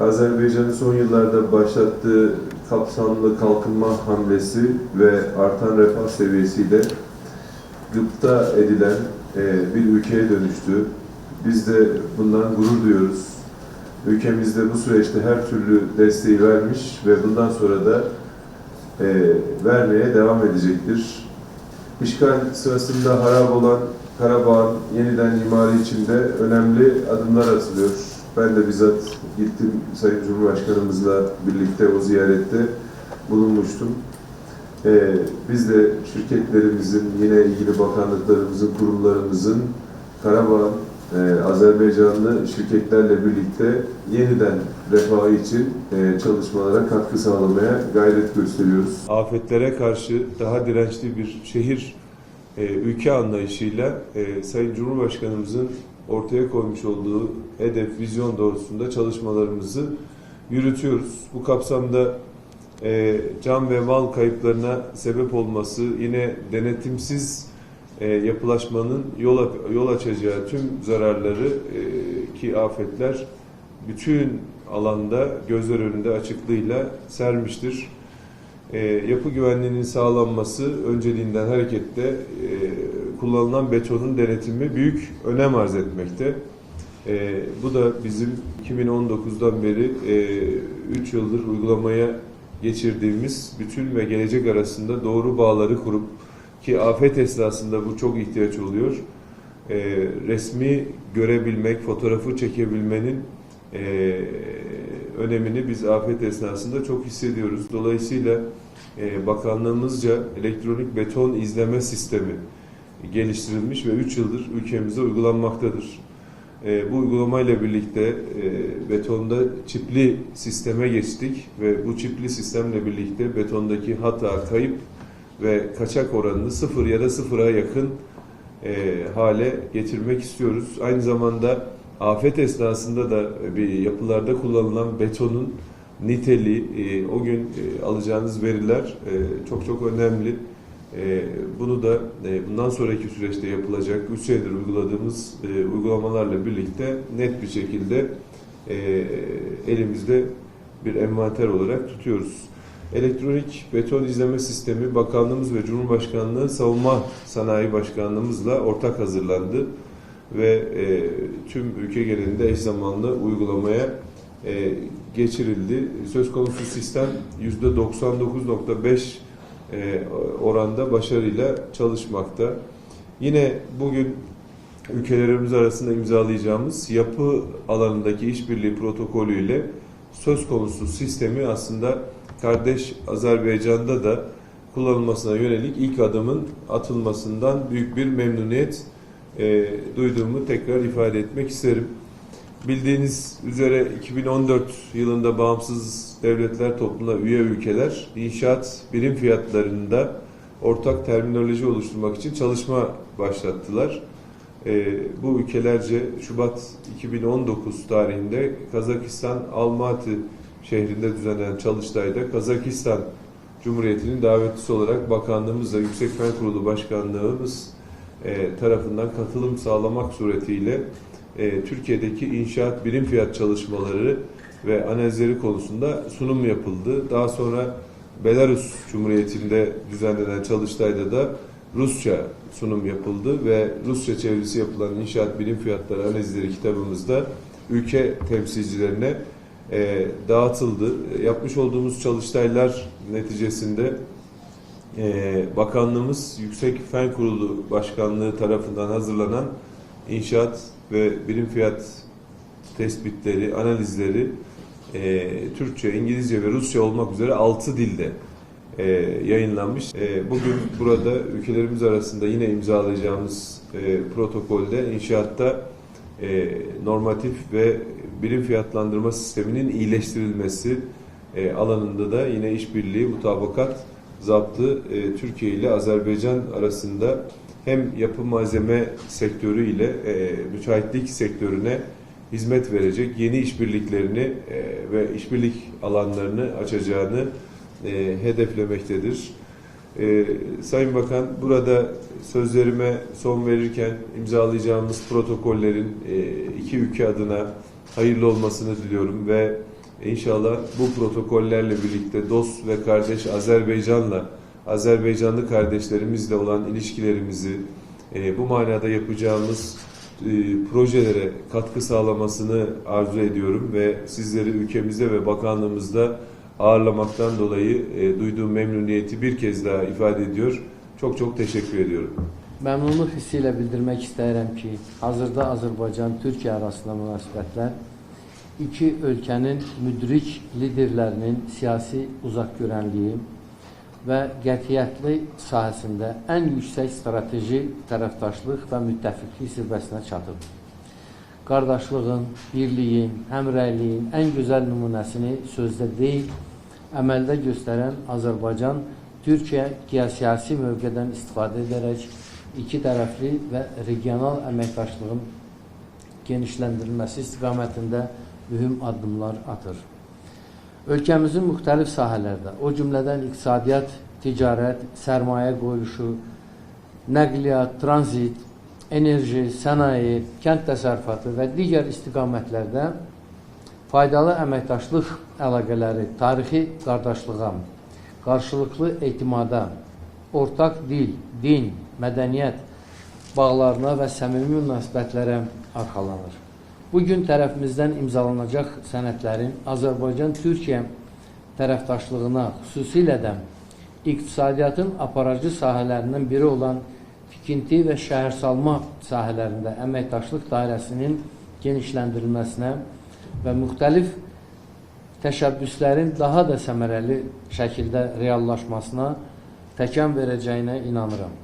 Azerbaycan'ın son yıllarda başlattığı kapsamlı kalkınma hamlesi ve artan refah seviyesiyle gıpta edilen e, bir ülkeye dönüştü. Biz de bundan gurur duyuyoruz. Ülkemizde bu süreçte her türlü desteği vermiş ve bundan sonra da e, vermeye devam edecektir. İşgal sırasında harap olan Karabağ'ın yeniden imarı için de önemli adımlar atılıyor. Ben de bizzat gittim Sayın Cumhurbaşkanımızla birlikte o ziyarette bulunmuştum. Ee, biz de şirketlerimizin, yine ilgili bakanlıklarımızın, kurumlarımızın Karabağ, e, Azerbaycanlı şirketlerle birlikte yeniden refahı için e, çalışmalara katkı sağlamaya gayret gösteriyoruz. Afetlere karşı daha dirençli bir şehir, e, ülke anlayışıyla e, Sayın Cumhurbaşkanımızın ortaya koymuş olduğu hedef, vizyon doğrusunda çalışmalarımızı yürütüyoruz. Bu kapsamda e, can ve mal kayıplarına sebep olması, yine denetimsiz e, yapılaşmanın yol, yol açacağı tüm zararları e, ki afetler bütün alanda gözler önünde açıklığıyla sermiştir. E, yapı güvenliğinin sağlanması önceliğinden hareketle e, kullanılan betonun denetimi büyük önem arz etmekte. E, bu da bizim 2019'dan beri 3 yıldır uygulamaya geçirdiğimiz bütün ve gelecek arasında doğru bağları kurup ki afet esnasında bu çok ihtiyaç oluyor. E, resmi görebilmek, fotoğrafı çekebilmenin e, önemini biz afet esnasında çok hissediyoruz. Dolayısıyla e, bakanlığımızca elektronik beton izleme sistemi geliştirilmiş ve 3 yıldır ülkemizde uygulanmaktadır. E, bu uygulamayla birlikte e, betonda çipli sisteme geçtik ve bu çipli sistemle birlikte betondaki hata, kayıp ve kaçak oranını sıfır ya da sıfıra yakın hale getirmek istiyoruz. Aynı zamanda afet esnasında da bir yapılarda kullanılan betonun niteliği, e, o gün e, alacağınız veriler e, çok çok önemli. Bunu da bundan sonraki süreçte yapılacak 3 senedir uyguladığımız uygulamalarla birlikte net bir şekilde elimizde bir envanter olarak tutuyoruz. Elektronik beton izleme sistemi Bakanlığımız ve Cumhurbaşkanlığı Savunma Sanayi Başkanlığımızla ortak hazırlandı ve e, tüm ülke genelinde eş zamanlı uygulamaya e, geçirildi. Söz konusu sistem %99.5 e, oranda başarıyla çalışmakta. Yine bugün ülkelerimiz arasında imzalayacağımız yapı alanındaki işbirliği protokolü ile söz konusu sistemi aslında kardeş Azerbaycan'da da kullanılmasına yönelik ilk adımın atılmasından büyük bir memnuniyet e, duyduğumu tekrar ifade etmek isterim. Bildiğiniz üzere 2014 yılında bağımsız devletler topluluğuna üye ülkeler inşaat birim fiyatlarında ortak terminoloji oluşturmak için çalışma başlattılar. Ee, bu ülkelerce Şubat 2019 tarihinde Kazakistan Almaty şehrinde düzenlenen çalıştayda Kazakistan Cumhuriyeti'nin davetlisi olarak bakanlığımızla Yüksek Fen Kurulu Başkanlığımız e, tarafından katılım sağlamak suretiyle e, Türkiye'deki inşaat birim fiyat çalışmaları ve analizleri konusunda sunum yapıldı. Daha sonra Belarus Cumhuriyeti'nde düzenlenen çalıştayda da Rusça sunum yapıldı ve Rusça çevirisi yapılan inşaat birim fiyatları analizleri kitabımızda ülke temsilcilerine e, dağıtıldı. Yapmış olduğumuz çalıştaylar neticesinde e, bakanlığımız Yüksek Fen Kurulu Başkanlığı tarafından hazırlanan inşaat ve birim fiyat tespitleri, analizleri e, Türkçe, İngilizce ve Rusça olmak üzere 6 dilde e, yayınlanmış. E, bugün burada ülkelerimiz arasında yine imzalayacağımız e, protokolde inşaatta e, normatif ve birim fiyatlandırma sisteminin iyileştirilmesi e, alanında da yine işbirliği, mutabakat, zaptı e, Türkiye ile Azerbaycan arasında hem yapı malzeme sektörü ile e, müteahhitlik sektörüne hizmet verecek yeni işbirliklerini e, ve işbirlik alanlarını açacağını e, hedeflemektedir. E, Sayın Bakan burada sözlerime son verirken imzalayacağımız protokollerin e, iki ülke adına hayırlı olmasını diliyorum ve İnşallah bu protokollerle birlikte dost ve kardeş Azerbaycan'la, Azerbaycanlı kardeşlerimizle olan ilişkilerimizi e, bu manada yapacağımız e, projelere katkı sağlamasını arzu ediyorum ve sizleri ülkemizde ve bakanlığımızda ağırlamaktan dolayı e, duyduğum memnuniyeti bir kez daha ifade ediyor. Çok çok teşekkür ediyorum. Məmnunluq hissi ilə bildirmək istəyirəm ki, hazırda Azərbaycan-Türkiyə arasında münasibətlər iki ölkənin müdrik liderlərinin siyasi uzaqgörənliyi və qətiyyətli sahəsində ən yüksək strateji tərəfdaşlıq və müttəfiqlik zirvəsinə çatıb. Qardaşlığın, birliyin, həmrəyliyin ən gözəl nümunəsini sözdə deyil, əməldə göstərən Azərbaycan Türkiyə geosiyasi mövqedən istifadə edərək iki tərəfli və regional əməkdaşlığın genişləndirilməsi istiqamətində mühüm addımlar atır. Ölkəmizin müxtəlif sahələrdə, o cümlədən iqtisadiyyat, ticarət, sərmayə qoyuluşu, nəqliyyat, tranzit, enerji, sənaye, kənd təsərrüfatı və digər istiqamətlərdə faydalı əməkdaşlıq əlaqələri, tarixi qardaşlığa, qarşılıqlı etimada, ortaq dil, din, mədəniyyət bağlarına və səmimi münasibətlərə arxalanır. Bu gün tərəfimizdən imzalanacaq sənədlərin Azərbaycan-Türkiyə tərəfdaşlığına, xüsusilə də iqtisadiyyatın aparıcı sahələrindən biri olan tikinti və şəhərsalma sahələrində əməkdaşlıq dairəsinin genişləndirilməsinə və müxtəlif təşəbbüslərin daha da səmərəli şəkildə reallaşmasına təkan verəcəyinə inanıram.